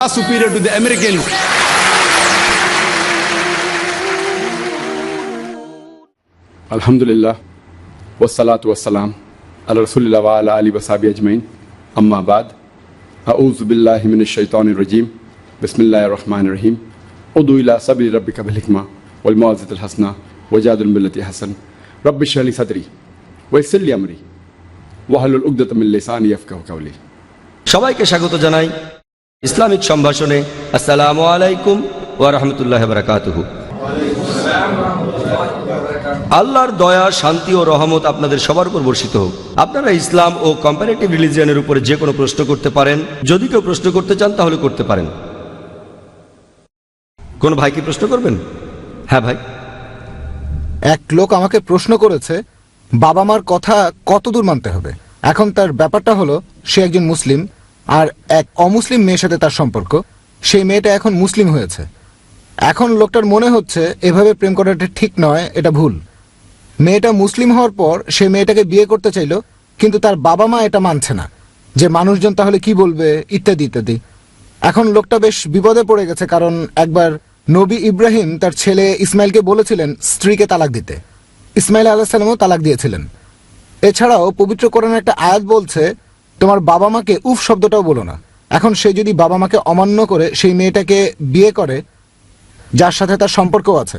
far superior to the Americans. Alhamdulillah, wassalatu wassalam, ala rasulillah wa ala ali wa sahbihi ajmain, amma ba'd, a'udhu billahi minash shaitanir rajim, bismillahir rahmanir rahim, udu ila sabili rabbika bil hikma wal mawazitil hasana wajadil billati hasan, rabbi shrah li sadri wa yassir li amri wahlul 'uqdatam min lisani yafqahu qawli. সবাইকে স্বাগত জানাই Islamic সম্ভাষণে আসসালামু আলাইকুম ওয়া রাহমাতুল্লাহি ওয়া বারাকাতুহু। আল্লাহর দয়া, শান্তি ও রহমত আপনাদের সবার উপর বর্ষিত হোক। আপনারা ইসলাম ও কম্পারেটিভ রিলিজিয়নের উপরে যে কোনো প্রশ্ন করতে পারেন। যদি কেউ প্রশ্ন করতে চান, তাহলে করতে পারেন। কোন ভাই কি প্রশ্ন করবেন? হ্যাঁ ভাই। এক লোক আমাকে প্রশ্ন করেছে, বাবা মার কথা কতদূর মানতে হবে? এখন তার ব্যাপারটা হলো, সে একজন মুসলিম আর এক অমুসলিম মেয়ের সাথে তার সম্পর্ক। সেই মেয়েটা এখন মুসলিম হয়েছে। এখন লোকটার মনে হচ্ছে এভাবে প্রেম করাটা ঠিক নয়, এটা ভুল। মেয়েটা মুসলিম হওয়ার পর সে মেয়েটাকে বিয়ে করতে চাইলো, কিন্তু তার বাবা মা এটা মানছে না। যে মানুষজন তাহলে কি বলবে, ইত্যাদি ইত্যাদি। এখন লোকটা বেশ বিপদে পড়ে গেছে, কারণ একবার নবী ইব্রাহিম তার ছেলে ইসমাইলকে বলেছিলেন স্ত্রীকে তালাক দিতে। ইসমাইল আলাহিসাল্লামও তালাক দিয়েছিলেন। এছাড়াও পবিত্র কোরআনের একটা আয়াত বলছে তোমার বাবা মাকে উফ শব্দটাও বলো না। এখন সে যদি বাবা মাকে অমান্য করে সেই মেয়েটাকে বিয়ে করে, যার সাথে তার সম্পর্ক আছে,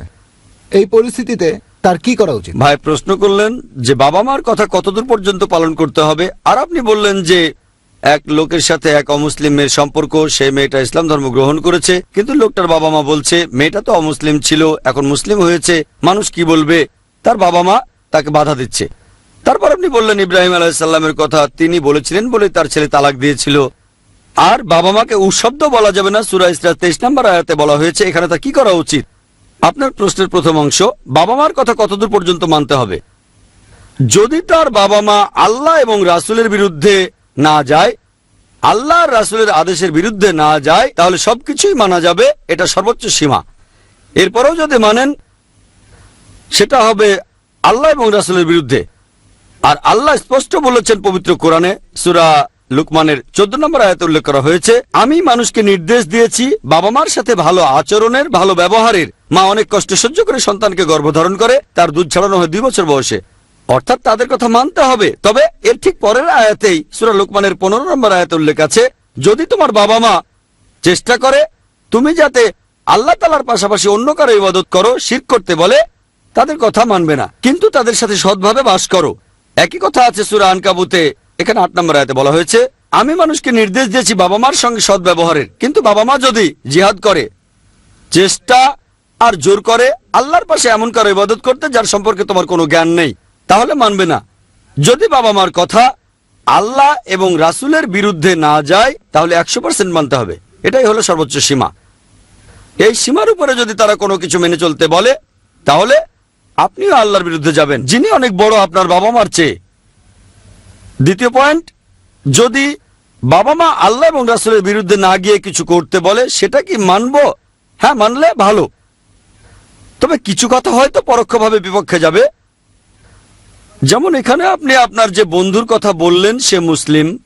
এই পরিস্থিতিতে তার কি করা উচিত? ভাই, প্রশ্ন করলেন যে বাবা মার কথা কতদূর পর্যন্ত পালন করতে হবে, আর আপনি বললেন যে এক লোকের সাথে এক অমুসলিমের সম্পর্ক, সে মেয়েটা ইসলাম ধর্ম গ্রহণ করেছে, কিন্তু লোকটার বাবা মা বলছে, মেয়েটা তো অমুসলিম ছিল, এখন মুসলিম হয়েছে, মানুষ কি বলবে? তার বাবা মা তাকে বাধা দিচ্ছে। তারপর আপনি বললেন ইব্রাহিম আলাহিসাল্লামের কথা, তিনি বলেছিলেন বলে তার ছেলে তালাক দিয়েছিল। আর বাবা মাকে উশব্দ বলা যাবে না, সুরা ইসরা তেইশ নম্বর আয়াতে বলা হয়েছে, এখানে তা কি করা উচিত? আপনার প্রশ্নের প্রথম অংশ বাবা মার কথা কতদূর পর্যন্ত মানতে হবে? যদি তার বাবা মা আল্লাহ এবং রাসুলের বিরুদ্ধে না যায়, আল্লাহ রাসুলের আদেশের বিরুদ্ধে না যায়, তাহলে সবকিছুই মানা যাবে, এটা সর্বোচ্চ সীমা। এরপরেও যদি মানেন, সেটা হবে আল্লাহ এবং রাসুলের বিরুদ্ধে। আর আল্লাহ স্পষ্ট বলেছেন পবিত্র কোরআনে সুরা লুকমানের চোদ্দ নম্বর আয়াতে উল্লেখ করা হয়েছে, আমি মানুষকে নির্দেশ দিয়েছি বাবা মার সাথে ভালো আচরণের, ভালো ব্যবহারের। মা অনেক কষ্ট সহ্য করে সন্তানকে গর্ভধারণ করে, তার দুধ ছাড়ানো হয় দুই বছর বয়সে। অর্থাৎ তাদের কথা মানতে হবে। তবে এর ঠিক পরের আয়াতেই সুরা লুকমানের পনেরো নম্বর আয়াতে উল্লেখ আছে, যদি তোমার বাবা মা চেষ্টা করে, তুমি যাতে আল্লাহ তালার পাশাপাশি অন্য কারও ইবাদত করো শির করতে বলে, তাদের কথা মানবে না। কিন্তু তাদের সাথে সৎভাবে বাস করো। একই কথা আছে সুরা আনকাবুতে। এখানে আট নম্বর আয়তে বলা হয়েছে, আমি মানুষকে নির্দেশ দিয়েছি বাবা মার সঙ্গে সৎ ব্যবহারের কিন্তু বাবা মা যদি জিহাদ করে, চেষ্টা আর জোর করে, আল্লাহর পাশে এমন কারও ইবাদত করতে যার সম্পর্কে তোমার কোনো জ্ঞান নেই, তাহলে মানবে না। যদি বাবা মার কথা আল্লাহ এবং রাসুলের বিরুদ্ধে না যায়, তাহলে একশো পার্সেন্ট মানতে হবে। এটাই হলো সর্বোচ্চ সীমা। এই সীমার উপরে যদি তারা কোনো কিছু মেনে চলতে বলে, তাহলে আপনিও আল্লাহর বিরুদ্ধে যাবেন। যিনি অনেক বড়, আপনার বাবা মার চেয়ে। দ্বিতীয় পয়েন্ট, যদি বাবা মা আল্লাহ এবং রাসুলের বিরুদ্ধে না গিয়ে কিছু করতে বলে, সেটা কি মানব? হ্যাঁ মানলে ভালো। তবে কিছু কথা হয়তো পরোক্ষভাবে বিপক্ষে যাবে। যেমন এখানে আপনি আপনার যে বন্ধুর কথা বললেন, সে মুসলিম,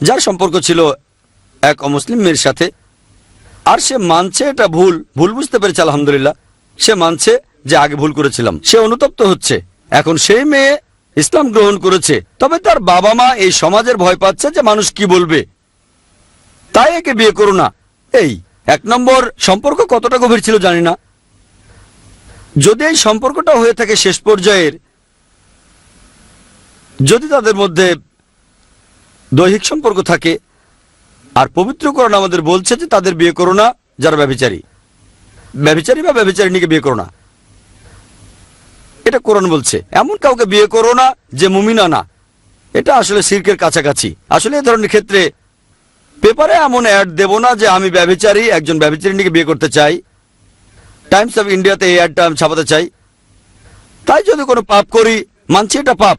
যার সম্পর্ক ছিল এক অমুসলিম মেয়ের সাথে। আর সে মানছে এটা ভুল ভুল বুঝতে পেরেছে, আলহামদুলিল্লাহ। সে মানছে যে আগে ভুল করেছিলাম, সে অনুতপ্ত হচ্ছে। এখন সেই মেয়ে ইসলাম গ্রহণ করেছে। তবে তার বাবা মা এই সমাজের ভয় পাচ্ছে যে মানুষ কি বলবে। তাই একে বিয়ে করো না। এই, এক নম্বর সম্পর্ক কতটা গভীর ছিল জানি না। যদি এই সম্পর্কটা হয়ে থাকে শেষ পর্যায়ের, যদি তাদের মধ্যে দৈহিক সম্পর্ক থাকে, আর পবিত্র করণ আমাদের বলছে যে তাদের বিয়ে করো না, যারা ব্যভিচারী। ব্যভিচারী বা ব্যভিচারিণীকে বিয়ে করো না। এটা কোরআন বলছে। এমন কাউকে বিয়ে করো না যে মুমিনা না। এটা আসলে সির্কের কাছাকাছি। আসলে এ ধরনের ক্ষেত্রে পেপারে এমন অ্যাড দেব না যে আমি ব্যবচারী একজন ব্যভিচারিণীকে বিয়ে করতে চাই। টাইমস অফ ইন্ডিয়াতে এই অ্যাডটা আমি ছাপাতে চাই। তাই যদি কোনো পাপ করি, মানছি এটা পাপ।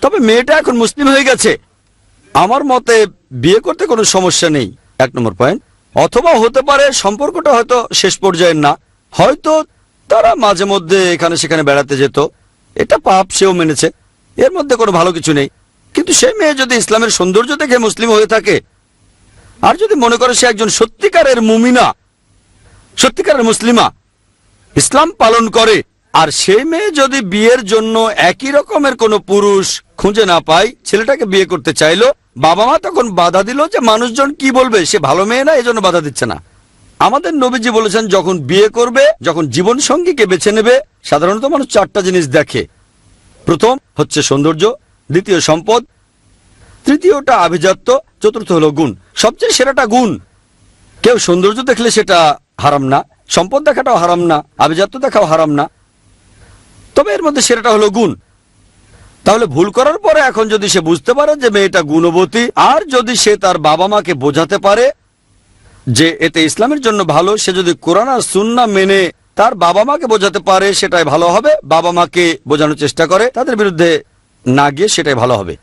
তবে মেয়েটা এখন মুসলিম হয়ে গেছে। আমার মতে বিয়ে করতে কোনো সমস্যা নেই। এক নম্বর পয়েন্ট অথবা হতে পারে, সম্পর্কটা হয়তো শেষ পর্যায়ের না। হয়তো তারা মাঝে মধ্যে এখানে সেখানে বেড়াতে যেত। এটা পাপ, সেও মেনেছে। এর মধ্যে কোনো ভালো কিছু নেই। কিন্তু সেই মেয়ে যদি ইসলামের সৌন্দর্য দেখে মুসলিম হয়ে থাকে, আর যদি মনে করে সে একজন সত্যিকারের মুমিনা, সত্যিকারের মুসলিমা, ইসলাম পালন করে, আর সেই মেয়ে যদি বিয়ের জন্য একই রকমের কোনো পুরুষ খুঁজে না পায়, ছেলেটাকে বিয়ে করতে চাইলো, বাবা মা তখন বাধা দিল যে মানুষজন কি বলবে? সে ভালো মেয়ে না, এজন্য বাধা দিচ্ছে না। আমাদের নবীজি বলেছেন, যখন বিয়ে করবে, যখন জীবন সঙ্গীকে বেছে নেবে, সাধারণত মানুষ চারটা জিনিস দেখে। প্রথম হচ্ছে সৌন্দর্য, দ্বিতীয় সম্পদ, তৃতীয়টা আভিজাত্য, চতুর্থ হলো গুণ। সবচেয়ে সেরাটা গুণ। কেউ সৌন্দর্য দেখলে সেটা হারাম না, সম্পদ দেখাটাও হারাম না, আভিজাত্য দেখাও হারাম না। তবে এর মধ্যে সেরাটা হলো গুণ। তাহলে ভুল করার পরে এখন যদি সে বুঝতে পারে যে মেয়েটা গুণবতী, আর যদি সে তার বাবা মাকে বোঝাতে পারে যে এতে ইসলামের জন্য ভালো, সে যদি কোরআন আর সুন্না মেনে তার বাবা মাকে বোঝাতে পারে, সেটাই ভালো হবে। বাবা মাকে বোঝানোর চেষ্টা করে, তাদের বিরুদ্ধে না গিয়ে সেটাই ভালো হবে।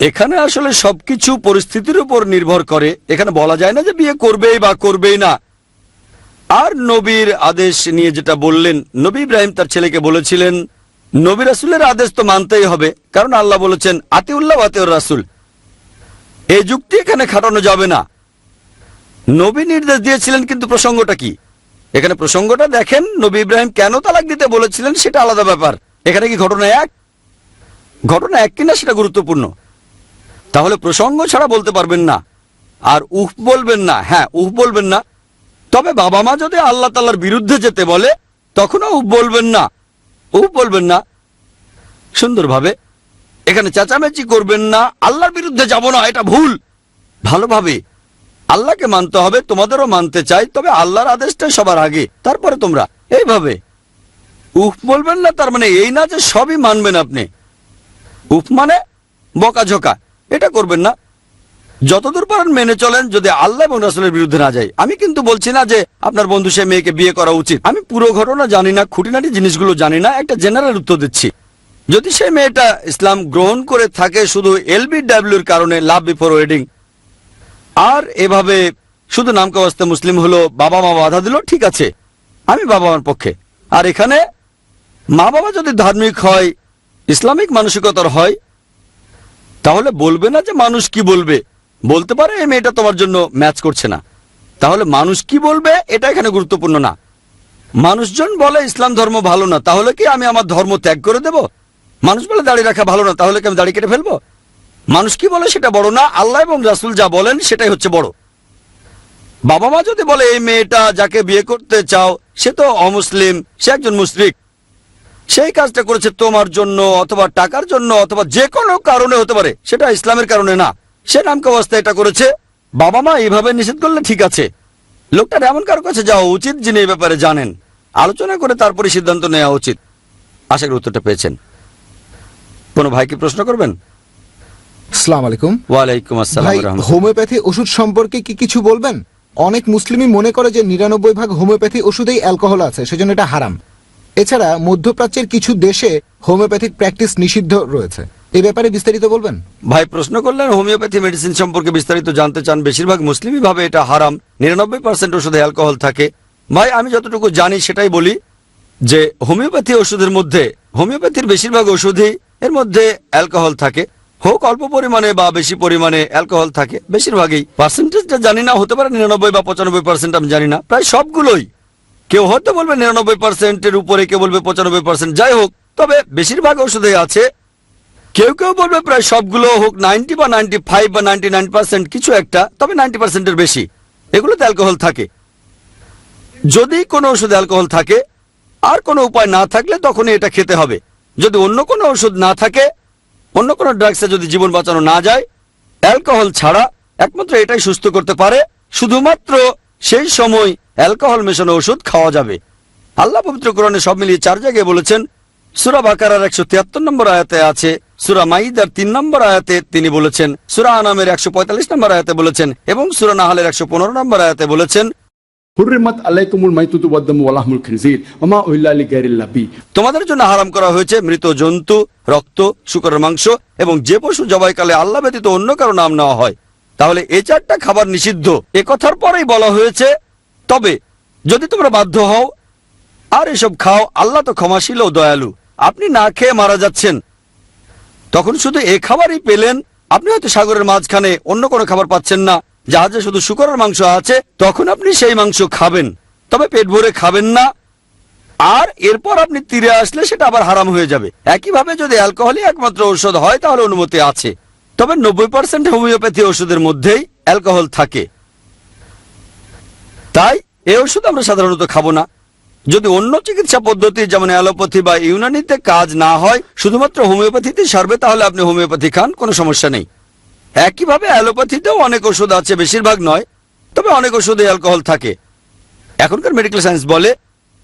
এখানে আসলে সবকিছু পরিস্থিতির উপর নির্ভর করে। এখানে বলা যায় না যে বিয়ে করবেই বা করবেই না। আর নবীর আদেশ নিয়ে যেটা বললেন, নবী ইব্রাহিম তার ছেলেকে বলেছিলেন, নবী রাসুলের আদেশ তো মানতেই হবে, কারণ আল্লাহ বলেছেন, আতিউল্লাহ আতিউর রাসুল। এই যুক্তি এখানে খাটানো যাবে না। নবী নির্দেশ দিয়েছিলেন, কিন্তু প্রসঙ্গটা কি? এখানে প্রসঙ্গটা দেখেন, নবী ইব্রাহিম কেন তালাক দিতে বলেছিলেন সেটা আলাদা ব্যাপার। এখানে কি ঘটনা এক? ঘটনা এক কিনা সেটা গুরুত্বপূর্ণ। তাহলে প্রসঙ্গ ছাড়া বলতে পারবেন না। আর উহ বলবেন না হ্যাঁ উহ বলবেন না। তবে বাবা মা যদি আল্লাহ তাল্লার বিরুদ্ধে যেতে বলে, তখনও উহ বলবেন না। উহ বলবেন না। সুন্দরভাবে, এখানে চেঁচামেচি করবেন না। আল্লাহর বিরুদ্ধে যাব না, এটা ভুল। ভালোভাবে আল্লাহকে মানতে হবে, তোমাদেরও মানতে চাই, তবে আল্লাহর আদেশটা সবার আগে। তারপরে তোমরা, এইভাবে। উফ, বলবেন না, তার মানে এই না যে সবই মানবেন আপনি। উফ মানে বকাঝোকা, এটা করবেন না। যতদূর পারেন মেনে চলেন, যদি আল্লাহ এবং রাসুলের বিরুদ্ধে না যায়। আমি কিন্তু বলছি না যে আপনার বন্ধু সে মেয়েকে বিয়ে করা উচিত। আমি পুরো ঘটনা জানি না, খুঁটিনাটি জিনিসগুলো জানি না, একটা জেনারেল উত্তর দিচ্ছি। যদি সে মেয়েটা ইসলাম গ্রহণ করে থাকে শুধু এলবিডাব্লিউর কারণে, লাভ বিফোর ওয়েডিং আর এভাবে শুধু নামকা অবস্থায় মুসলিম হলো, বাবা মা বাধা দিল, ঠিক আছে। আমি বাবা মার পক্ষে। আর এখানে মা বাবা যদি ধার্মিক হয়, ইসলামিক মানসিকতার হয়, তাহলে বলবে না যে মানুষ কি বলবে। বলতে পারে, এই মেয়েটা তোমার জন্য ম্যাচ করছে না। তাহলে মানুষ কি বলবে, এটা এখানে গুরুত্বপূর্ণ না। মানুষজন বলে, ইসলাম ধর্ম ভালো না, তাহলে কি আমি আমার ধর্ম ত্যাগ করে দেব? মানুষ বলে, দাড়ি রাখা ভালো না, তাহলে কি আমি দাড়ি কেটে ফেলব? মানুষ কি বলে সেটা বড় না? আল্লাহ এবং রাসুল যা বলেন সেটাই হচ্ছে বড়। বাবা মা যদি বলে, এই মেয়েটা যাকে বিয়ে করতে চাও, সে তো অমুসলিম, সে একজন মুশরিক। সেই কাজটা করেছে তোমার জন্য অথবা টাকার জন্য অথবা যে কোনো কারণে হতে পারে। সেটা ইসলামের কারণে না। সে নামকা অবস্থা এটা করেছে। বাবা মা এইভাবে নিষেধ করলে ঠিক আছে। লোকটার এমন কারও কাছে যাওয়া উচিত যিনি এই ব্যাপারে জানেন। আলোচনা করে তারপরে সিদ্ধান্ত নেওয়া উচিত। আশা করি উত্তরটা পেয়েছেন। কোনো ভাইকে প্রশ্ন করবেন? সালাম আলাইকুম। ওয়ালাইকুম আসসালাম ভাই হোমিওপ্যাথি ওষুধ সম্পর্কে কি কিছু বলবেন? অনেক মুসলিমই মনে করে যে নিরানব্বই ভাগ হোমিওপ্যাথি ওষুধেই অ্যালকোহল আছে সেজন্য এটা হারাম। এছাড়া মধ্যপ্রাচ্যের কিছু দেশে হোমিওপ্যাথিক প্র্যাকটিস নিষিদ্ধ রয়েছে। এই ব্যাপারে বিস্তারিত বলবেন? ভাই প্রশ্ন করলেন হোমিওপ্যাথি মেডিসিন সম্পর্কে বিস্তারিত জানতে চান বেশিরভাগ মুসলিমই ভাবে এটা হারাম নিরানব্বই পার্সেন্ট ওষুধে অ্যালকোহল থাকে। ভাই আমি যতটুকু জানি সেটাই বলি যে হোমিওপ্যাথি ওষুধের মধ্যে হোমিওপ্যাথির বেশিরভাগ ওষুধই এর মধ্যে অ্যালকোহল থাকে। হোক অল্প পরিমাণে বা বেশি পরিমাণে অ্যালকোহল থাকে, বেশিরভাগই পার্সেন্টেজটা জানি না, হতে পারে নিরানব্বই বা পঁচানব্বই পার্সেন্ট আমি জানি না, প্রায় সবগুলোই। কেউ হয়তো বলবে নিরানব্বই পার্সেন্টের উপরে, কেউ বলবে পঁচানব্বই পার্সেন্ট যাই হোক, তবে বেশিরভাগ ওষুধে আছে। কেউ কেউ বলবে প্রায় সবগুলো হোক, নাইনটি বা নাইনটি ফাইভ বা নাইনটি নাইন পার্সেন্ট কিছু একটা, তবে নাইনটি পার্সেন্টের বেশি। এগুলোতে অ্যালকোহল থাকে। যদি কোনো ওষুধে অ্যালকোহল থাকে, আর কোনো উপায় না থাকলে তখনই এটা খেতে হবে। যদি অন্য কোনো ওষুধ না থাকে অন্য কোনো ড্রাগসে যদি জীবন বাঁচানো না যায় অ্যালকোহল ছাড়া একমাত্র এটাই সুস্থ করতে পারে, শুধুমাত্র সেই সময় অ্যালকোহল মেশানো ওষুধ খাওয়া যাবে। আল্লাহ পবিত্র কোরআনে সব মিলিয়ে চার জায়গায় বলেছেন, সুরা বাকারার একশো তিয়াত্তর নম্বর আয়াতে আছে, সুরা মাইদার তিন নম্বর আয়াতে তিনি বলেছেন, সুরা আনামের একশো পঁয়তাল্লিশ নম্বর আয়াতে বলেছেন এবং সুরা নাহালের একশো পনেরো নম্বর আয়াতে বলেছেন হুররিমাত আলাইকুমুল মাইতুতু ওয়াদ-দামু ওয়া লাহমুল খিনজির মা উহিল্লা লিগাইরিল্লাহ বি তোমাদের জন্য হারাম করা হয়েছে মৃত জন্তু, রক্ত, শুকরের মাংস এবং যে পশু জবাইকালে আল্লাহ ব্যতীত অন্য কারও নাম নেওয়া হয়। তাহলে এই চারটা খাবার নিষিদ্ধ। এ কথার পরেই বলা হয়েছে, তবে যদি তোমরা বাধ্য হও, আর এসব খাও, আল্লাহ তো ক্ষমাশীল ও দয়ালু। আপনি না খেয়ে মারা যাচ্ছেন। তখন শুধু এ খাবারই পেলেন, আপনি হয়তো সাগরের মাঝখানে অন্য কোনো খাবার পাচ্ছেন না। জাহাজে শুধু শুকরের মাংস আছে, তখন আপনি সেই মাংস খাবেন। তবে পেট ভরে খাবেন না। আর এরপর আপনি তীরে আসলে সেটা আবার হারাম হয়ে যাবে। একইভাবে যদি অ্যালকোহলই একমাত্র ঔষধ হয়, তাহলে অনুমতি আছে। তবে নব্বই পার্সেন্ট হোমিওপ্যাথি ওষুধের মধ্যেই অ্যালকোহল থাকে। তাই এই ওষুধ আমরা সাধারণত খাব না। যদি অন্য চিকিৎসা পদ্ধতি, যেমন অ্যালোপ্যাথি বা ইউনানিতে কাজ না হয়, শুধুমাত্র হোমিওপ্যাথিতে সারবে, তাহলে আপনি হোমিওপ্যাথি খান, কোনো সমস্যা নেই। একইভাবে অ্যালোপ্যাথিতেও অনেক ওষুধ আছে, বেশিরভাগ নয়, তবে অনেক ওষুধে অ্যালকোহল থাকে। এখনকার মেডিকেল সায়েন্স বলে,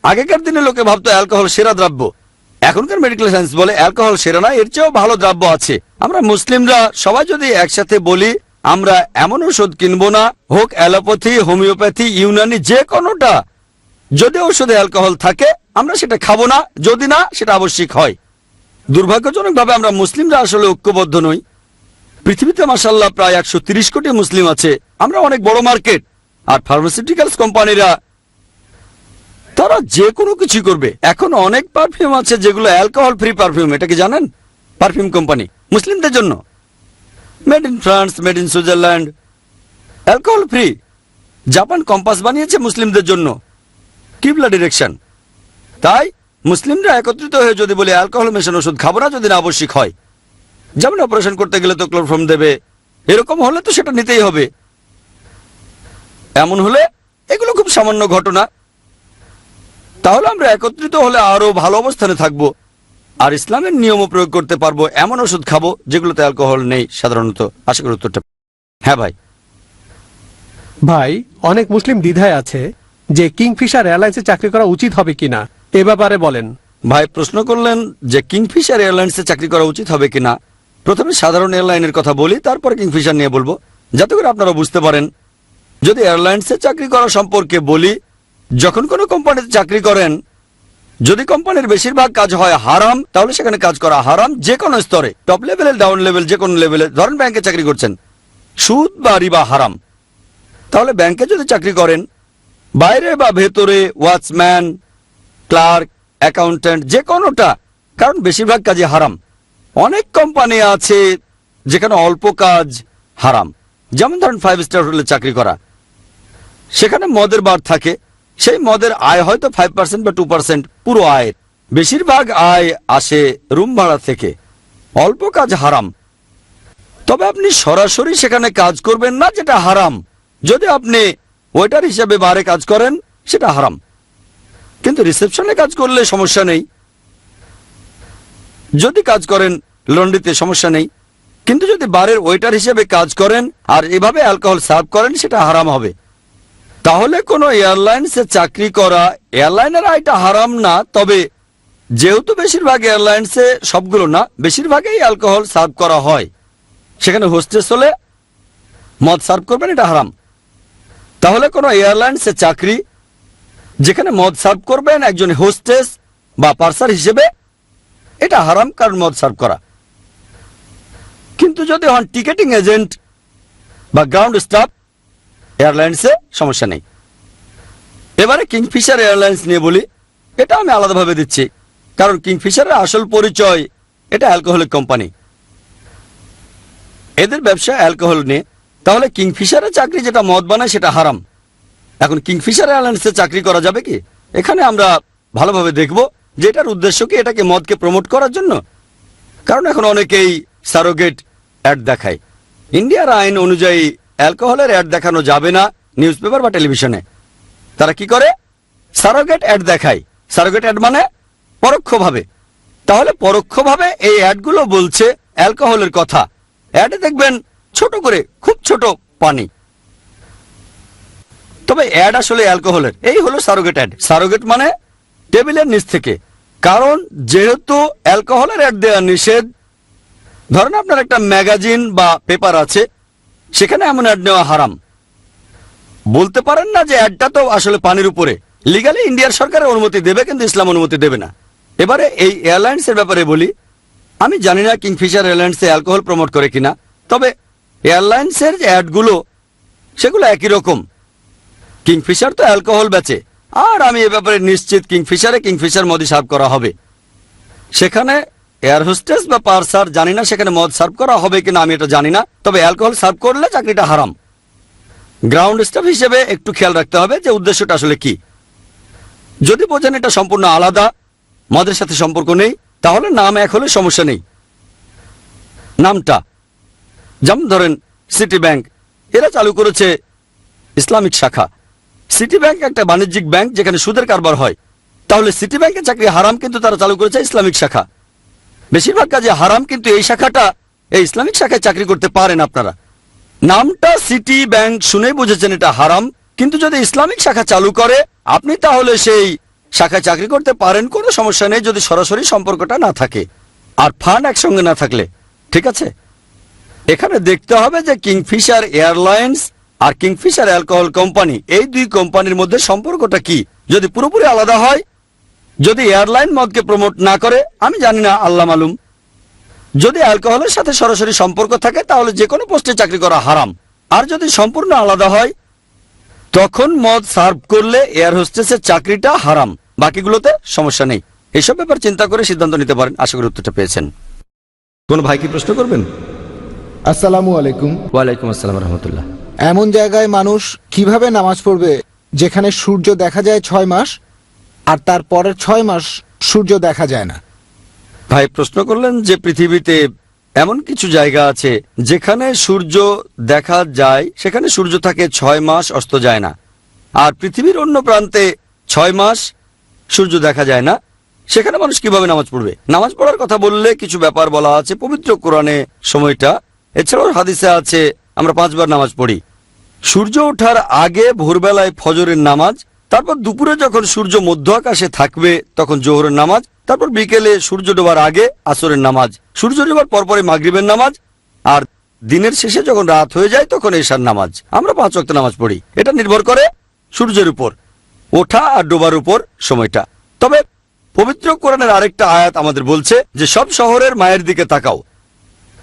আগেকার দিনে লোকে ভাবতো অ্যালকোহল সেরা দ্রব্য। এখনকার মেডিকেল সায়েন্স বলে, অ্যালকোহল সেরা না, এর চেয়েও ভালো দ্রব্য আছে। আমরা মুসলিমরা সবাই যদি একসাথে বলি, আমরা এমন ওষুধ কিনবো না, হোক অ্যালোপ্যাথি, হোমিওপ্যাথি, ইউনানি, যে কোনোটা, যদি ওষুধে অ্যালকোহল থাকে, আমরা সেটা খাব না, যদি না, সেটা আবশ্যিক হয়। দুর্ভাগ্যজনকভাবে আমরা মুসলিমরা আসলে ঐক্যবদ্ধ নই। পৃথিবীতে মাসাল্লাহ প্রায় একশো ত্রিশ কোটি মুসলিম আছে। আমরা অনেক বড় মার্কেট। আর ফার্মাসিউটিক্যালস কোম্পানিরা, তারা যে কোনো কিছু করবে। এখন অনেক পারফিউম আছে যেগুলো অ্যালকোহল ফ্রি পারফিউম এটা কি জানেন? পারফিউম কোম্পানি মুসলিমদের জন্য। Made in France made in Switzerland alcohol free Japan compass বানিয়েছে মুসলিমদের জন্য। কিবলা ডিরেকশন তাই মুসলিমরা একত্রিত হয়ে যদি বলে অ্যালকোহল মেশানো ওষুধ খাব না যদি না আবশ্যিক হয়। যেমন অপারেশন করতে গেলে তো ক্লোরফর্ম দেবে। এরকম হলে তো সেটা নিতেই হবে। এমন হলে এগুলো খুব সামান্য ঘটনা। তাহলে আমরা একত্রিত হলে আরও ভালো অবস্থানে থাকব। আর ইসলামের নিয়মও প্রয়োগ করতে পারব। এমন ওষুধ খাব যেগুলোতে অ্যালকোহল নেই সাধারণত। আশা করি উত্তরটা হ্যাঁ ভাই। ভাই অনেক মুসলিম দ্বিধায় আছে যে কিংফিশার এয়ারলাইন্সে চাকরি করা উচিত হবে কিনা। এ ব্যাপারে বলেন। ভাই প্রশ্ন করলেন যে কিংফিশার এয়ারলাইন্সে চাকরি করা উচিত হবে কিনা। প্রথমে সাধারণ এয়ারলাইনের কথা বলি, তারপর কিংফিশার নিয়ে বলব। যাতে করে আপনারা বুঝতে পারেন, যদি এয়ারলাইন্সে চাকরি করা সম্পর্কে বলি, যখন কোনো কোম্পানিতে চাকরি করেন, যদি কোম্পানির বেশিরভাগ কাজ হয় হারাম, তাহলে সেখানে কাজ করা হারাম যে কোনো স্তরে টপ লেভেলে ডাউন লেভেল যে কোনো লেভেলে ধরেন ব্যাংকে চাকরি করছেন, সুদ বা রিবা হারাম। তাহলে ব্যাংকে যদি চাকরি করেন, বাইরে বা ভেতরে ওয়াচম্যান ক্লার্ক অ্যাকাউন্ট্যান্ট যে কোনোটা, কারণ বেশিরভাগ কাজে হারাম। অনেক কোম্পানি আছে যেখানে অল্প কাজ হারাম। যেমন ধরেন ফাইভ স্টার হোটেলে চাকরি করা। সেখানে মদের বার থাকে। সেই মদের আয় হয়তো ফাইভ পার্সেন্ট বা টু পার্সেন্ট পুরো আয়ের। বেশিরভাগ আয় আসে রুম ভাড়া থেকে। অল্প কাজ হারাম। তবে আপনি সরাসরি সেখানে কাজ করবেন না, যেটা হারাম। যদি আপনি ওয়েটার হিসাবে বারে কাজ করেন, সেটা হারাম। কিন্তু রিসেপশনে কাজ করলে সমস্যা নেই। যদি কাজ করেন, লন্ড্রিতে সমস্যা নেই। কিন্তু যদি বারের ওয়েটার হিসেবে কাজ করেন আর এভাবে অ্যালকোহল সার্ভ করেন, সেটা হারাম হবে। তাহলে কোনো এয়ারলাইন্সে চাকরি করা এয়ারলাইনের আয়টা হারাম না, তবে যেহেতু বেশিরভাগ এয়ারলাইন্সে সবগুলো না, বেশিরভাগই অ্যালকোহল সার্ভ করা হয়। সেখানে হোস্টেস হলে মদ সার্ভ করবেন, এটা হারাম। তাহলে কোনো এয়ারলাইন্সে চাকরি, যেখানে মদ সার্ভ করবেন একজন হোস্টেস বা পার্সার হিসেবে এটা হারাম কারণ মদ সার্ভ করা। কিন্তু যদি হন টিকেটিং এজেন্ট বা গ্রাউন্ড স্টাফ এয়ারলাইন্সে সমস্যা নেই। এবারে কিংফিশার এয়ারলাইন্স নিয়ে বলি, এটা আমি আলাদাভাবে দিচ্ছি। কারণ কিংফিশারের আসল পরিচয়, এটা অ্যালকোহলিক কোম্পানি এদের ব্যবসা অ্যালকোহল নিয়ে, তাহলে কিংফিশারের চাকরি যেটা মদ বানায়, সেটা হারাম। এখন কিংফিশার এয়ারলাইন্সে চাকরি করা যাবে কি? এখানে আমরা ভালোভাবে দেখব। যে এটার উদ্দেশ্য কি এটাকে মদকে প্রমোট করার জন্য? কারণ এখন অনেকেই সারোগেট অ্যাড দেখায়। ইন্ডিয়ার আইন অনুযায়ী অ্যালকোহলের অ্যাড দেখানো যাবে না নিউজ পেপার বা টেলিভিশনে। তারা কি করে? সারোগেট অ্যাড দেখায়। সারোগেট অ্যাড মানে পরোক্ষভাবে। তাহলে পরোক্ষভাবে এই অ্যাডগুলো বলছে অ্যালকোহলের কথা। অ্যাডে দেখবেন ছোট করে, খুব ছোট পানি। তবে অ্যাড আসলে অ্যালকোহলের। এই হলো সারোগেট অ্যাড সারোগেট মানে টেবিলের নিচ থেকে। কারণ যেহেতু অ্যালকোহলের অ্যাড দেওয়া নিষেধ, ধরেন আপনার একটা ম্যাগাজিন বা পেপার আছে, সেখানে এমন অ্যাড নেওয়া হারাম। বলতে পারেন না যে অ্যাডটা তো আসলে পানির উপরে। লিগালি ইন্ডিয়ার সরকারের অনুমতি দেবে, কিন্তু ইসলাম অনুমতি দেবে না। এবারে এই এয়ারলাইন্সের ব্যাপারে বলি, আমি জানি না কিংফিশার এয়ারলাইন্সে অ্যালকোহল প্রমোট করে কিনা, তবে এয়ারলাইন্সের যে অ্যাডগুলো, সেগুলো একই রকম। কিংফিশার তো অ্যালকোহল বেচে। আর আমি এ ব্যাপারে নিশ্চিত কিংফিশারে কিংফিশার মদি সার্ভ করা হবে। সেখানে এয়ার হোস্টেস বা পার্সার জানি না সেখানে মদ সার্ভ করা হবে কিনা আমি এটা জানি না, তবে অ্যালকোহল সার্ভ করলে চাকরিটা হারাম। গ্রাউন্ড স্টাফ হিসেবে একটু খেয়াল রাখতে হবে যে উদ্দেশ্যটা আসলে কি। যদি বোঝেন এটা সম্পূর্ণ আলাদা, মদের সাথে সম্পর্ক নেই, তাহলে নাম এক হলে সমস্যা নেই। নামটা, যেমন ধরেন সিটি ব্যাংক, এরা চালু করেছে ইসলামিক শাখা। সিটি ব্যাংক একটা বাণিজ্যিক ব্যাংক যেখানে সুদের কারবার হয়। তাহলে সিটি ব্যাংকের চাকরি হারাম কিন্তু তারা চালু করেছে ইসলামিক শাখা। বেশিরভাগ কাজে হারাম কিন্তু এই শাখাটা, এই ইসলামিক শাখায় চাকরি করতে পারেন আপনারা। নামটা সিটি ব্যাংক শুনে বুঝেছেন এটা হারাম, কিন্তু যদি ইসলামিক শাখা চালু করে, আপনি তাহলে সেই শাখায় চাকরি করতে পারেন, কোনো সমস্যা নেই যদি সরাসরি সম্পর্কটা না থাকে। আর ফান্ড একসঙ্গে না থাকলে, ঠিক আছে? এখানে দেখতে হবে যে কিংফিশার এয়ারলাইন্স আর কিংফিশার অ্যালকোহল কোম্পানি এই দুই কোম্পানির মধ্যে সম্পর্কটা কি? যদি পুরোপুরি আলাদা হয় যদি এয়ারলাইন মদকে প্রমোট না করে আমি জানি না আল্লাহ মালুম। যদি অ্যালকোহলের সাথে সরাসরি সম্পর্ক থাকে তাহলে যে কোনো পোস্টে চাকরি করা হারাম। আর যদি সম্পূর্ণ আলাদা হয় তখন মদ সার্ভ করলে এয়ার হোস্টেসের চাকরিটা হারাম। বাকিগুলোতে সমস্যা নেই। এসব ব্যাপার চিন্তা করে সিদ্ধান্ত নিতে পারেন। আশা করি উত্তরটা পেয়েছেন। কোন ভাই কি প্রশ্ন করবেন? আসসালামু আলাইকুম। ওয়ালাইকুম আসসালাম রহমতুল্লাহ। এমন জায়গায় মানুষ কীভাবে নামাজ পড়বে? যেখানে সূর্য দেখা যায় ছয় মাস, আর তার পরের ছয় মাস সূর্য দেখা যায় না। ভাই, প্রশ্ন করলেন যে পৃথিবীতে এমন কিছু জায়গা আছে যেখানে সূর্য দেখা যায়, সেখানে সূর্য থাকে ছয় মাস, অস্ত যায় না। আর পৃথিবীর অন্য প্রান্তে ছয় মাস সূর্য দেখা যায় না, সেখানে মানুষ কীভাবে নামাজ পড়বে? নামাজ পড়ার কথা বললে কিছু ব্যাপার বলা আছে। পবিত্র কোরআনে সময়টা, এছাড়াও হাদিসে আছে, আমরা পাঁচবার নামাজ পড়ি। সূর্য ওঠার আগে ভোরবেলায় ফজরের নামাজ, তারপর দুপুরে যখন সূর্য মধ্য আকাশে থাকবে, তখন জোহরের নামাজ, তারপর বিকেলে সূর্য ডোবার আগে আসরের নামাজ। সূর্য ডোবার পরপরে মাগরিবের নামাজ, আর দিনের শেষে যখন রাত হয়ে যায়, তখন এশার নামাজ। আমরা পাঁচ ওয়াক্ত নামাজ পড়ি। এটা নির্ভর করে সূর্যের উপর। ওঠা আর ডোবার উপর সময়টা। তবে পবিত্র কোরআনের আরেকটা আয়াত আমাদের বলছে যে, সব শহরের মায়ের দিকে তাকাও।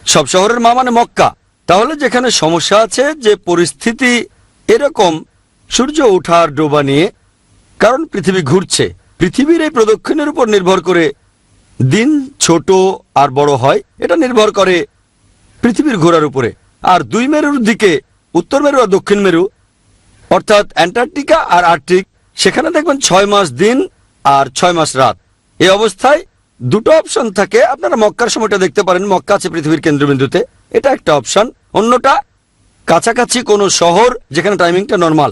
সব শহরের মা মানে মক্কা। তাহলে যেখানে সমস্যা আছে যে পরিস্থিতি এরকম, সূর্য ওঠার ডোবা নিয়ে, কারণ পৃথিবী ঘুরছে। পৃথিবীর এই প্রদক্ষিণের উপর নির্ভর করে দিন ছোট আর বড় হয়, এটা নির্ভর করে পৃথিবীর ঘোরার উপরে। আর দুই মেরুর দিকে, উত্তর মেরু আর দক্ষিণ মেরু, অর্থাৎ অ্যান্টার্কটিকা আর আর্কটিক, সেখানে দেখবেন ছয় মাস দিন আর ছয় মাস রাত। এই অবস্থায় দুটো অপশন থাকে, আপনারা মক্কার সময়টা দেখতে পারেন। মক্কা আছে পৃথিবীর কেন্দ্রবিন্দুতে। এটা একটা অপশন। অন্যটা, কাছাকাছি কোনো শহর যেখানে টাইমিংটা নর্মাল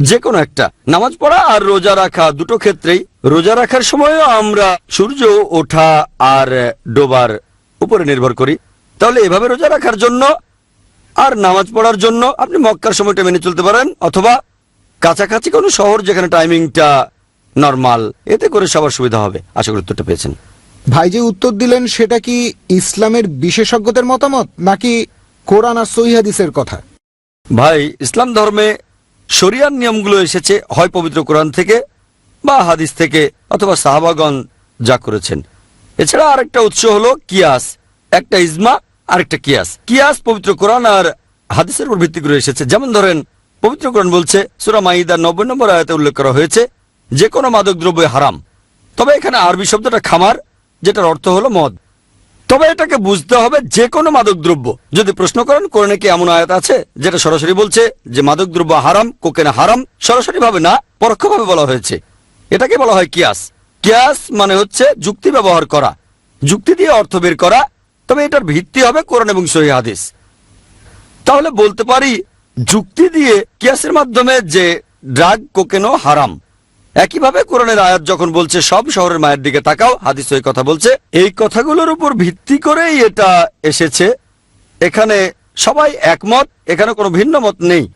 যে কোনো একটা। নামাজ পড়া আর রোজা রাখা দুটো ক্ষেত্রেই। রোজা রাখার সময়ও আমরা সূর্য ওঠা আর ডোবার উপরে নির্ভর করি। তাহলে এভাবে রোজা রাখার জন্য আর নামাজ পড়ার জন্য আপনি মক্কার সময়টা মেনে চলতে পারেন, অথবা কাছাকাছি কোনো শহর যেখানে টাইমিংটা নর্মাল এতে করে সবার সুবিধা হবে। আশা করি উত্তরটা পেয়েছেন। ভাই যে উত্তর দিলেন, সেটা কি ইসলামের বিশেষজ্ঞদের মতামত, নাকি কোরআন আর সহিহাদিসের কথা? ভাই, ইসলাম ধর্মে শরিয়ার নিয়মগুলো এসেছে, হয় পবিত্র কোরআন থেকে, বা হাদিস থেকে, অথবা সাহাবাগণ যা করেছেন। এছাড়া আরেকটা উৎস হলো কিয়াস, একটা ইজমা, আরেকটা কিয়াস। কিয়াস পবিত্র কোরআন আর হাদিসের উপর ভিত্তি করে এসেছে। যেমন ধরেন, পবিত্র কোরআন বলছে, সুরা মাইদার নব্বই নম্বর আয়তে উল্লেখ করা হয়েছে, যে কোনো মাদক দ্রব্য হারাম। তবে এখানে আরবি শব্দটা খামার যেটার অর্থ হলো মদ। তবে এটাকে বুঝতে হবে যে কোনো মাদক দ্রব্য যদি প্রশ্ন করেন, কোরআনে কি এমন আয়াত আছে, যেটা সরাসরি বলছে যে মাদক দ্রব্য হারাম, কোকেনা হারাম সরাসরি ভাবে না, পরোক্ষভাবে বলা হয়েছে। এটাকে বলা হয় কিয়াস। কিয়াস মানে হচ্ছে যুক্তি ব্যবহার করা। যুক্তি দিয়ে অর্থ বের করা, তবে এটার ভিত্তি হবে কোরআন এবং সহি হাদিস। তাহলে বলতে পারি, যুক্তি দিয়ে কিয়াসের মাধ্যমে যে ড্রাগ, কোকেনও হারাম। একইভাবে কোরআনের আয়াত যখন বলছে, সব শহরের মায়ের দিকে তাকাও, হাদিস ওই কথা বলছে। এই কথাগুলোর উপর ভিত্তি করেই এটা এসেছে। এখানে সবাই একমত, এখানে কোনো ভিন্ন মত নেই।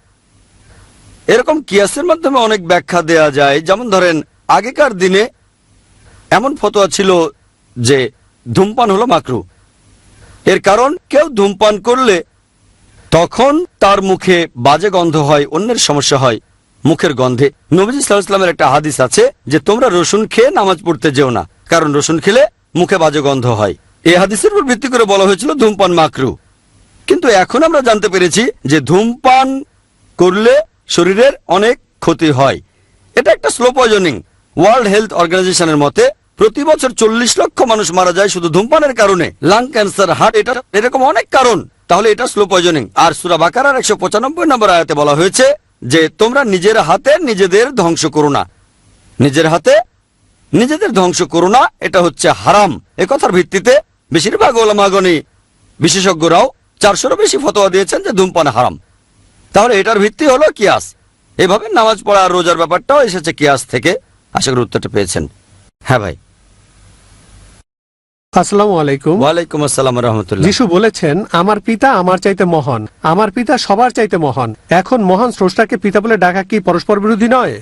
এরকম কিয়াসের মাধ্যমে অনেক ব্যাখ্যা দেয়া যায়। যেমন ধরেন, আগেকার দিনে এমন ফতোয়া ছিল যে, ধূমপান হলো মাকরু। এর কারণ, কেউ ধূমপান করলে তখন তার মুখে বাজে গন্ধ হয়, অন্যের সমস্যা হয়। মুখের গন্ধে। নবীজ ইসলামের একটা হাদিস আছে যে, তোমরা রসুন খেয়ে নামাজ পড়তে যেও না, কারণ রসুন খেলে মুখে বাজে গন্ধ হয়। এই হাদিসের উপর ভিত্তি করে বলা হয়েছিল ধূমপান মাকরু। কিন্তু এখন আমরা জানতে পেরেছি যে, ধূমপান করলে শরীরের অনেক ক্ষতি হয়। এটা একটা স্লো পয়জনিং ওয়ার্ল্ড হেলথ অর্গানাইজেশনের মতে, প্রতি বছর চল্লিশ লক্ষ মানুষ মারা যায় শুধু ধূমপানের কারণে। লাং ক্যান্সার হার্ট এটা এরকম অনেক কারণ। তাহলে এটা স্লো পয়জনিং আর সুরা বাকারার একশো পঁচানব্বই নম্বর আয়াতে বলা হয়েছে যে তোমরা নিজের হাতে নিজেদের ধ্বংস করো না। নিজের হাতে নিজেদের ধ্বংস করো না, এটা হচ্ছে হারাম। এ কথার ভিত্তিতে বেশিরভাগ ওলামাগণী বিশেষজ্ঞরাও চারশোরও বেশি ফতোয়া দিয়েছেন যে ধূমপান হারাম। তাহলে এটার ভিত্তি হলো কিয়াস। এভাবে নামাজ পড়া আর রোজার ব্যাপারটাও এসেছে কিয়াস থেকে। আশা করি উত্তরটা পেয়েছেন। হ্যাঁ ভাই। আসসালামু আলাইকুম। ওয়ালাইকুম আসসালাম রহমতুল্লাহ। যিশু বলেছেন আমার পিতা আমার চাইতে মহান। আমার পিতা সবার চাইতে মহান। এখন মহান স্রষ্টাকে পিতা বলে ডাকা কি পরস্পর বিরোধী নয়?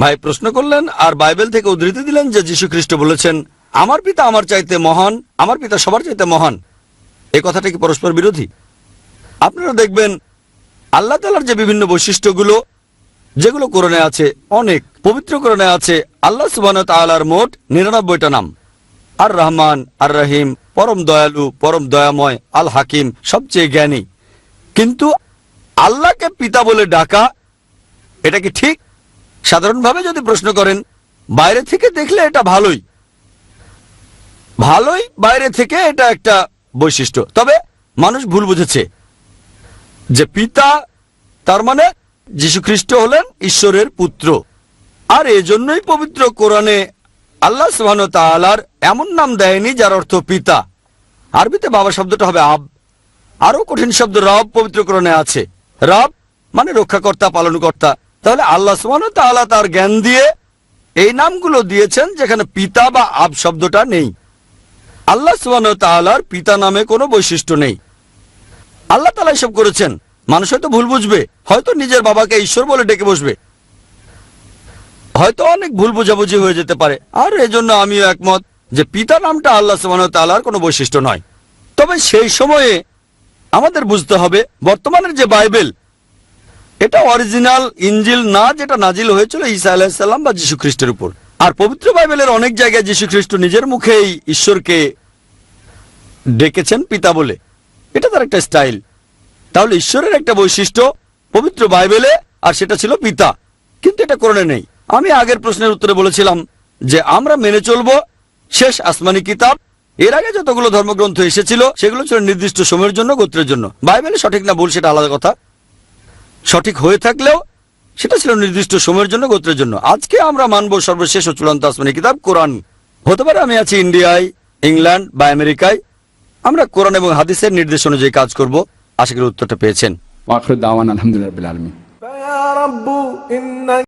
ভাই প্রশ্ন করলেন আর বাইবেল থেকে উদ্ধৃতি দিলেন যে যীশু খ্রিস্ট বলেছেন আমার পিতা আমার চাইতে মহান আমার পিতা সবার চাইতে মহান। এই কথাটা কি পরস্পর বিরোধী? আপনারা দেখবেন আল্লাহ তালার যে বিভিন্ন বৈশিষ্ট্যগুলো যেগুলো কোরআনে আছে অনেক পবিত্র কোরআনে আছে আল্লাহ সুবান তালার মোট নিরানব্বইটা নাম। আর রহমান আর রহিম পরম দয়ালু, পরম দয়াময় আল হাকিম সবচেয়ে জ্ঞানী। কিন্তু আল্লাহকে পিতা বলে ডাকা, এটা কি ঠিক? সাধারণভাবে যদি প্রশ্ন করেন, বাইরে থেকে দেখলে এটা ভালোই। ভালোই বাইরে থেকে এটা একটা বৈশিষ্ট্য। তবে মানুষ ভুল বুঝেছে যে পিতা তার মানে যীশু খ্রিস্ট হলেন ঈশ্বরের পুত্র। আর এজন্যই পবিত্র কোরআনে আল্লাহ সুবহান তাআলার এমন নাম দেয়নি যার অর্থ পিতা। আরবিতে বাবা শব্দটা হবে আব। আরও কঠিন শব্দ রব পবিত্র কোরআনে আছে। রব মানে রক্ষাকর্তা, পালনকর্তা। তাহলে আল্লাহ সুবহান তাআলা তার জ্ঞান দিয়ে এই নামগুলো দিয়েছেন যেখানে পিতা বা আব শব্দটা নেই। আল্লাহ সুবহান তাআলার পিতা নামে কোনো বৈশিষ্ট্য নেই। আল্লাহ তালা এসব করেছেন। মানুষ হয়তো ভুল বুঝবে। হয়তো নিজের বাবাকে ঈশ্বর বলে ডেকে বসবে। হয়তো অনেক ভুল বোঝাবুঝি হয়ে যেতে পারে। আর এজন্য আমিও একমত যে পিতা নামটা আল্লাহ তাআলার কোনো বৈশিষ্ট্য নয়। তবে সেই সময়ে আমাদের বুঝতে হবে, বর্তমানের যে বাইবেল, এটা অরিজিনাল ইঞ্জিল না যেটা নাজিল হয়েছিল ঈসা আলাহিসাল্লাম বা যীশু খ্রিস্টের উপর। আর পবিত্র বাইবেলের অনেক জায়গায় যীশু খ্রিস্ট নিজের মুখেই ঈশ্বরকে ডেকেছেন পিতা বলে। এটা তার একটা স্টাইল। তাহলে ঈশ্বরের একটা বৈশিষ্ট্য পবিত্র বাইবেলে, আর সেটা ছিল পিতা। কিন্তু এটা কোরআনে নেই। আমি আগের প্রশ্নের উত্তরে বলেছিলাম যে আমরা মেনে চলবো শেষ আসমানি কিতাব। এর আগে যতগুলো ধর্মগ্রন্থ এসেছিল সেগুলো ছিল নির্দিষ্ট সময়ের জন্য গোত্রের জন্য। বাইবেলে সঠিক না ভুল সেটা আলাদা কথা। সঠিক হয়ে থাকলেও সেটা ছিল নির্দিষ্ট সময়ের জন্য গোত্রের জন্য। আজকে আমরা মানব সর্বশেষ ও চূড়ান্ত আসমানি কিতাব কোরআন। হতে পারে আমি আছি ইন্ডিয়ায় ইংল্যান্ড বা আমেরিকায়। আমরা কোরআন এবং হাদিসের নির্দেশ অনুযায়ী কাজ করব। আশা করি উত্তরটা পেয়েছেন। আলহামদুলিল্লাহ